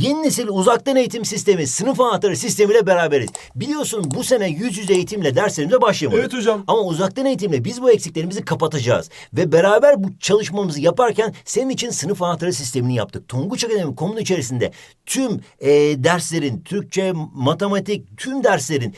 Yeni nesil uzaktan eğitim sistemi, sınıf anahtarı sistemiyle beraberiz. Biliyorsun bu sene yüz yüze eğitimle derslerimize başlayamadık. Evet hocam. Ama uzaktan eğitimle biz bu eksiklerimizi kapatacağız. Ve beraber bu çalışmamızı yaparken senin için sınıf anahtarı sistemini yaptık. Tonguç Akademi komunun içerisinde tüm e, derslerin, Türkçe, matematik, tüm derslerin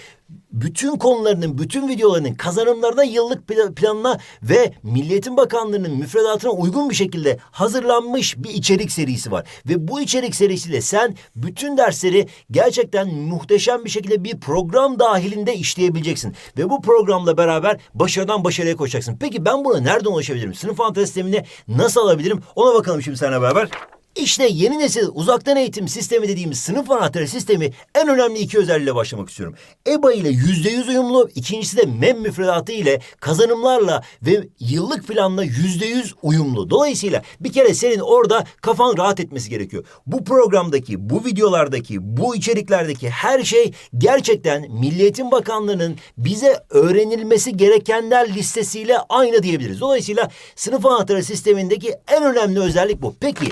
bütün konularının, bütün videolarının kazanımlarına, yıllık pla- planına ve Milliyetin Bakanlığı'nın müfredatına uygun bir şekilde hazırlanmış bir içerik serisi var. Ve bu içerik serisiyle sen bütün dersleri gerçekten muhteşem bir şekilde bir program dahilinde işleyebileceksin. Ve bu programla beraber başarıdan başarıya koşacaksın. Peki ben buna nereden ulaşabilirim? Sınıf anahtarı sistemine nasıl alabilirim? Ona bakalım şimdi seninle beraber. İşte yeni nesil uzaktan eğitim sistemi dediğimiz sınıf anahtarı sistemi en önemli iki özelliğiyle başlamak istiyorum. EBA ile yüzde yüz uyumlu, ikincisi de MEM müfredatı ile kazanımlarla ve yıllık planla yüzde yüz uyumlu. Dolayısıyla bir kere senin orada kafan rahat etmesi gerekiyor. Bu programdaki, bu videolardaki, bu içeriklerdeki her şey gerçekten Milliyetin Bakanlığı'nın bize öğrenilmesi gerekenler listesiyle aynı diyebiliriz. Dolayısıyla sınıf anahtarı sistemindeki en önemli özellik bu. Peki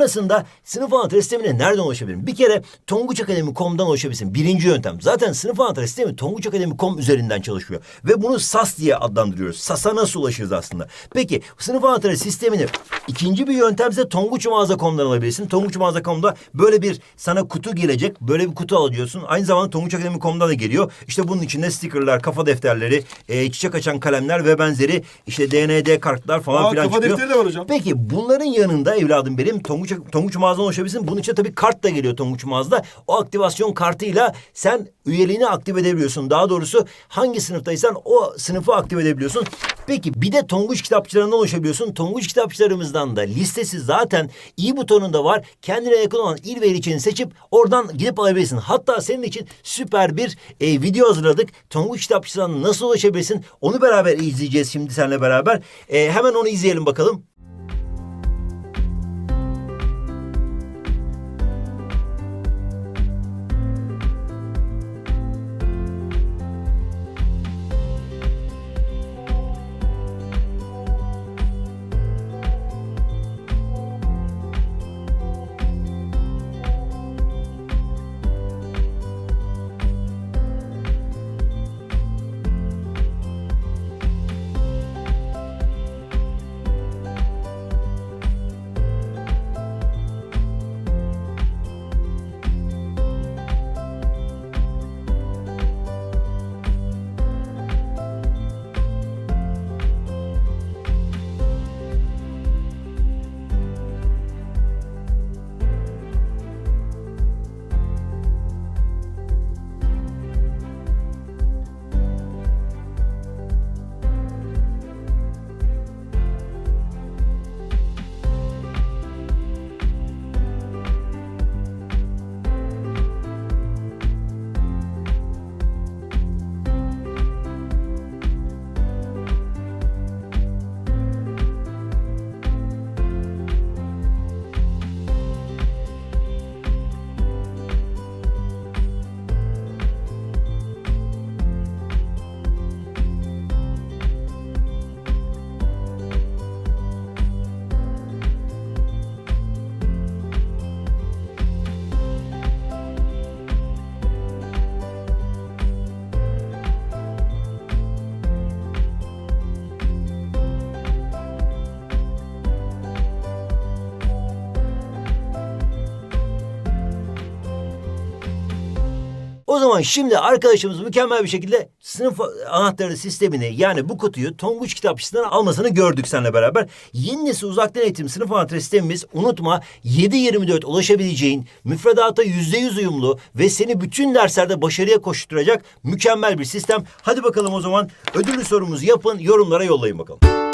sonrasında sınıf anahtarı sistemine nereden ulaşabilirim? Bir kere tonguçakademi.com'dan ulaşabilirsin. Birinci yöntem. Zaten sınıf anahtarı sistemi tonguçakademi.com üzerinden çalışıyor. Ve bunu SAS diye adlandırıyoruz. SAS'a nasıl ulaşırız aslında? Peki sınıf anahtarı sistemini ikinci bir yöntemse tonguçmağaza.com'dan alabilirsin. Tonguçmağaza.com'da böyle bir sana kutu gelecek. Böyle bir kutu alıyorsun. Aynı zamanda tonguçakademi.com'da da geliyor. İşte bunun içinde stickerlar, kafa defterleri, e, çiçek açan kalemler ve benzeri işte DND kartlar falan Aa, filan kafa çıkıyor. defteri de var hocam. Peki bunların yanında evladım benim Tonguç, Tonguç mağazadan ulaşabilirsin. Bunun için tabii kart da geliyor Tonguç mağazada. O aktivasyon kartıyla sen üyeliğini aktive edebiliyorsun. Daha doğrusu hangi sınıftaysan o sınıfı aktive edebiliyorsun. Peki bir de Tonguç kitapçılarından ulaşabiliyorsun. Tonguç kitapçılarımızdan da listesi zaten i butonunda var. Kendine yakın olan il ve ilçeni seçip oradan gidip alabilirsin. Hatta senin için süper bir e, video hazırladık. Tonguç kitapçılarına nasıl ulaşabilirsin? Onu beraber izleyeceğiz şimdi seninle beraber. E, hemen onu izleyelim bakalım. O zaman şimdi arkadaşımız mükemmel bir şekilde sınıf anahtarı sistemini yani bu kutuyu Tonguç kitapçısından almasını gördük seninle beraber. Yeni nesil uzaktan eğitim sınıf anahtarı sistemimiz unutma 7-24 ulaşabileceğin müfredata %100 uyumlu ve seni bütün derslerde başarıya koşturacak mükemmel bir sistem. Hadi bakalım o zaman ödüllü sorumuzu yapın yorumlara yollayın bakalım.